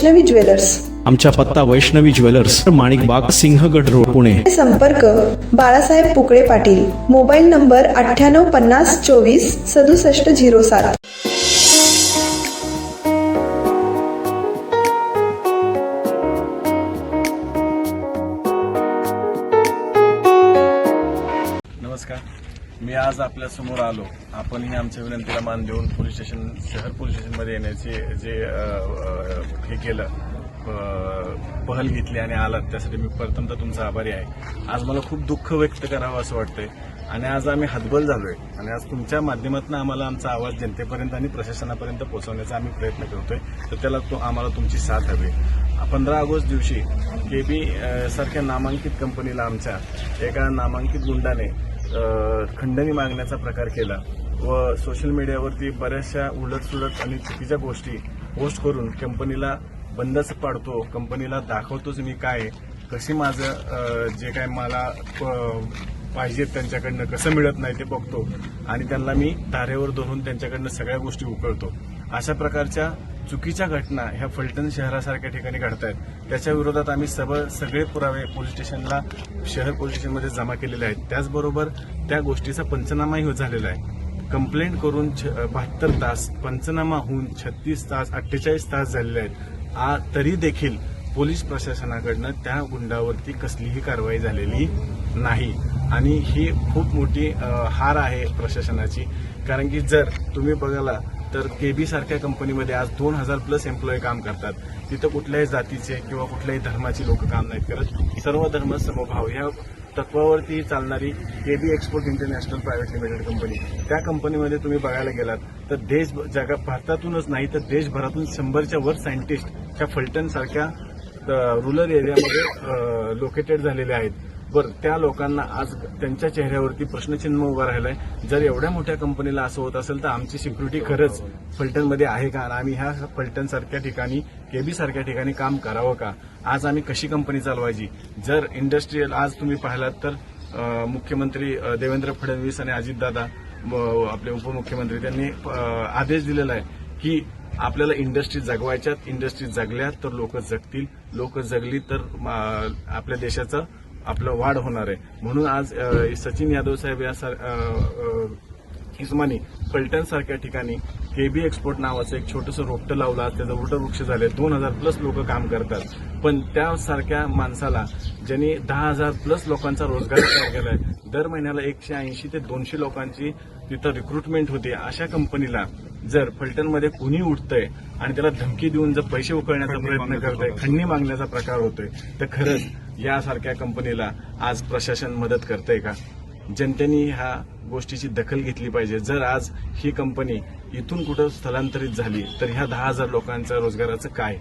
Jewellers. आमच्या पत्ता Vaishnavi jewellers Manikbag Sinhagad road Pune. संपर्क बाळासाहेब पुकळे पाटील. मोबाईल नंबर अठ्ठ्याण्णव पन्नास चोवीस सदुसष्ट झिरो सात. नमस्कार. मी आज आपल्यासमोर आलो. आपणही आमच्या विनंतीला मान देऊन पोलीस स्टेशन शहर पोलीस स्टेशनमध्ये येण्याचे जे अ, अ, हे केलं. पहल घेतली आणि आलात त्यासाठी मी प्रथमतः तुमचा आभारी आहे. आज मला खूप दुःख व्यक्त करावं असं वाटतंय. आणि आज आम्ही हतबल झालोय. आणि आज तुमच्या माध्यमातून आम्हाला आमचा आवाज जनतेपर्यंत आणि प्रशासनापर्यंत पोहोचवण्याचा आम्ही प्रयत्न करतोय. तर त्याला तो आम्हाला तुमची साथ हवी पंधरा ऑगस्ट दिवशी के बी सारख्या नामांकित कंपनीला आमच्या एका नामांकित गुंडाने खंडणी मागण्याचा प्रकार केला व सोशल मीडियावरती बऱ्याचशा उलटसुलट आणि चुकीच्या गोष्टी पोस्ट करून कंपनीला बंदच पाडतो कंपनीला दाखवतोच मी काय कशी माझं जे काय मला प- पाहिजेत त्यांच्याकडनं कसं मिळत नाही ते बघतो. आणि त्यांना मी तारेवर धरून त्यांच्याकडनं सगळ्या गोष्टी उकळतो. अशा प्रकारच्या चुकीच्या घटना ह्या फलटण शहरासारख्या ठिकाणी घडत आहेत त्याच्या विरोधात आम्ही सब सगळे पुरावे पोलीस स्टेशनला शहर पोलीस स्टेशनमध्ये जमा केलेले आहेत. त्याचबरोबर त्या गोष्टीचा पंचनामाही झालेला आहे. कंप्लेंट करून बहात्तर तास पंचनामा होऊन छत्तीस तास अठ्ठेचाळीस तास झालेले आहेत. आ तरी देखील पोलीस प्रशासनाकडनं त्या गुंडावरती कसलीही कारवाई झालेली नाही. आणि ही खूप मोठी हार आहे प्रशासनाची. कारण की जर तुम्ही बघाला तर केबी सारख्या कंपनीमध्ये आज दोन हजार प्लस एम्प्लॉई काम करतात. तिथं कुठल्याही जातीचे किंवा कुठल्याही धर्माची लोक काम नाहीत करत. सर्व धर्म समभाव. ह्या तत्वावरती चालणारी KB export international private limited company त्या कंपनीमध्ये तुम्ही बघायला गेलात तर देश जगा भारतातूनच नाही तर देशभरातून शंभरच्या वर सायंटिस्ट ह्या फलटणसारख्या रुरल एरियामध्ये लोकेटेड झालेले आहेत. बरं त्या लोकांना आज त्यांच्या चेहऱ्यावरती प्रश्नचिन्ह उभा राहिलाय. जर एवढ्या मोठ्या कंपनीला असं होत असेल तर आमची सिक्युरिटी खरंच फलटणमध्ये आहे का? आणि आम्ही ह्या फलटणसारख्या ठिकाणी केबी सारख्या ठिकाणी काम करावं का? आज आम्ही कशी कंपनी चालवायची? जर इंडस्ट्रीयल आज तुम्ही पाहिलात तर मुख्यमंत्री देवेंद्र फडणवीस आणि अजितदादा आपले उपमुख्यमंत्री त्यांनी आदेश दिलेला आहे की आपल्याला इंडस्ट्री जगवायच्यात इंडस्ट्री जगल्या तर लोक जगतील. लोक जगली तर आपल्या देशाचं आपलं वाढ होणार आहे. म्हणून आज सचिन यादव साहेब या इस्मानी फलटण सारख्या ठिकाणी केबी एक्सपोर्ट नावाचं एक छोटंसं रोपटं लावलं. आज त्याचं वृक्ष झाले दोन हजार प्लस लोक काम करतात. पण त्यासारख्या माणसाला ज्यांनी दहा हजार प्लस लोकांचा रोजगार तयार केलाय दर महिन्याला एकशे ऐंशी ते दोनशे लोकांची तिथं रिक्रुटमेंट होते. अशा कंपनीला जर फलटणमध्ये कुणी उठतंय आणि त्याला धमकी देऊन जर पैसे उकळण्याचा प्रयत्न करतंय खंडणी मागण्याचा प्रकार होतोय तर खरंच यासारख्या कंपनीला आज प्रशासन मदत करतंय का? जनतेने ह्या गोष्टीची दखल घेतली पाहिजे. जर आज ही कंपनी इथून कुठं स्थलांतरित झाली तर ह्या दहा हजार लोकांचं रोजगाराचं काय?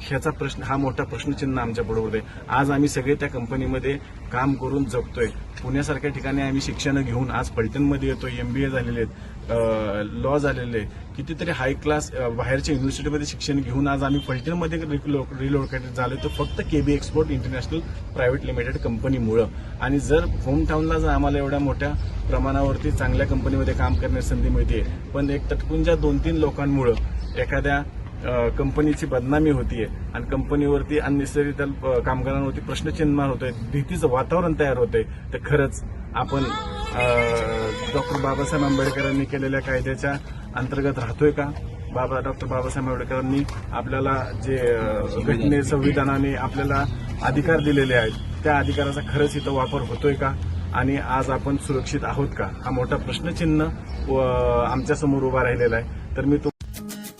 ह्याचा प्रश्न हा मोठा प्रश्नचिन्ह आमच्या बरोबर आहे. आज आम्ही सगळे त्या कंपनीमध्ये काम करून जगतोय. पुण्यासारख्या ठिकाणी आम्ही शिक्षण घेऊन आज फलटणमध्ये येतोय एमबीए झालेले आहेत लॉ झालेले आहे. कितीतरी हाय क्लास बाहेरच्या युनिव्हर्सिटीमध्ये शिक्षण घेऊन आज आम्ही पलटणमध्ये रिलोकेटेड झालो तर फक्त KB export international private limited कंपनीमुळं. आणि जर होम टाऊनला जर आम्हाला एवढ्या मोठ्या प्रमाणावरती चांगल्या कंपनीमध्ये काम करण्याची संधी मिळते पण एक तटपुंजा दोन तीन लोकांमुळं एखाद्या कंपनीची बदनामी होतीये आणि कंपनीवरती अननेसरी त्या कामगारांवरती प्रश्नचिन्ह निर्माण होतोय. भीतीचं वातावरण तयार होतंय. तर खरंच आपण डॉक्टर बाबासाहेब आंबेडकरांनी केलेल्या कायद्याच्या अंतर्गत राहतोय का? बाबा डॉक्टर बाबासाहेब आंबेडकरांनी आपल्याला जे घटने संविधानाने आपल्याला अधिकार दिलेले आहेत त्या अधिकाराचा खरंच इथं वापर होतोय का? आणि आज आपण सुरक्षित आहोत का? हा मोठा प्रश्नचिन्ह आमच्यासमोर उभा राहिलेला आहे. तर मी तो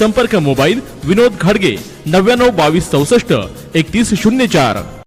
संपर्क मोबाईल विनोद घाडगे नव्याण्णव बावीस चौसष्ट एकतीस शून्य चार.